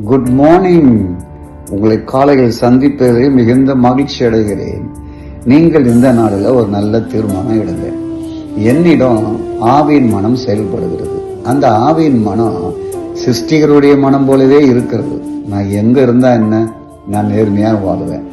Good morning உங்களை காலையில் சந்திப்பதில் மிகுந்த மகிழ்ச்சி அடைகிறேன். நீங்கள் இந்த நாளில் ஒரு நல்ல தீர்மானம் எடுங்க. என்னிடம் ஆவியின் மனம் செயல்படுகிறது. அந்த ஆவியின் மனம் சிருஷ்டிகருடைய மனம் போலவே இருக்கிறது. நான் எங்க இருந்தா என்ன? நான் நேர்மையாக வாழுவேன்.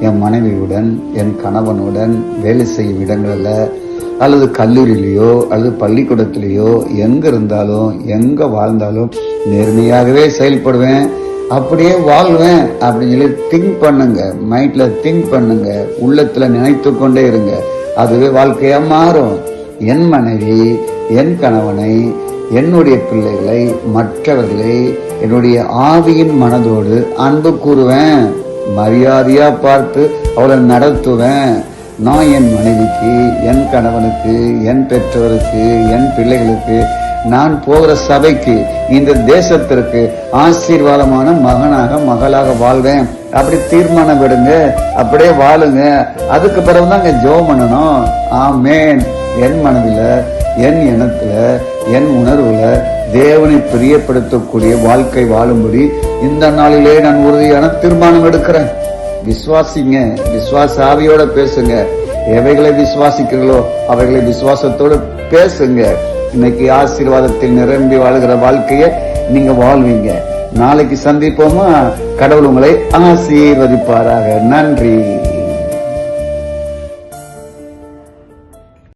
என் மனைவியுடன் என் கணவனுடன் வேலை செய்யும் இடங்களில் அல்லது கல்லூரியிலேயோ அல்லது பள்ளிக்கூடத்திலேயோ எங்க இருந்தாலும் எங்க வாழ்ந்தாலும் நேர்மையாகவே செயல்படுவேன் அப்படியே வாழ்வேன் அப்படின்னு சொல்லி திங்க் பண்ணுங்க மைண்ட்ல திங்க் பண்ணுங்க உள்ளத்துல நினைத்து கொண்டே இருங்க. அதுவே வாழ்க்கையா மாறும். என் மனைவி என் கணவனை என்னுடைய பிள்ளைகளை மற்றவர்களை என்னுடைய ஆவியின் மனதோடு அன்பு கூறுவேன். மரியாதையா பார்த்து அவளை நடத்துவேன். நான் என் மனைவிக்கு என் கணவனுக்கு என் பெற்றோருக்கு என் பிள்ளைகளுக்கு நான் போகிற சபைக்கு இந்த தேசத்திற்கு ஆசீர்வாதமான மகனாக மகளாக வாழ்வேன். அப்படி தீர்மானம் விடுங்க அப்படியே வாழுங்க. அதுக்கு பிறகுதான் ஜோம் பண்ணணும். ஆமேன். என் மனதில் என் இனத்துல என் உணர்வுல தேவனை பிரியப்படுத்தக்கூடிய வாழ்க்கை வாழும்படி இந்த நாளிலே நான் உறுதியான தீர்மானம் எடுக்கிறேன். விசுவாசிங்க விசுவாச ஆவியோட பேசுங்க. எவைகளை விசுவாசிக்கிறீர்களோ அவைகளை விசுவாசத்தோடு பேசுங்க. இன்னைக்கு ஆசீர்வாதத்தில் நிரம்பி வாழ்கிற வாழ்க்கைய நீங்க வாழ்வீங்க. நாளைக்கு சந்திப்போமா? கடவுள் உங்களை ஆசீர்வதிப்பாராக. நன்றி.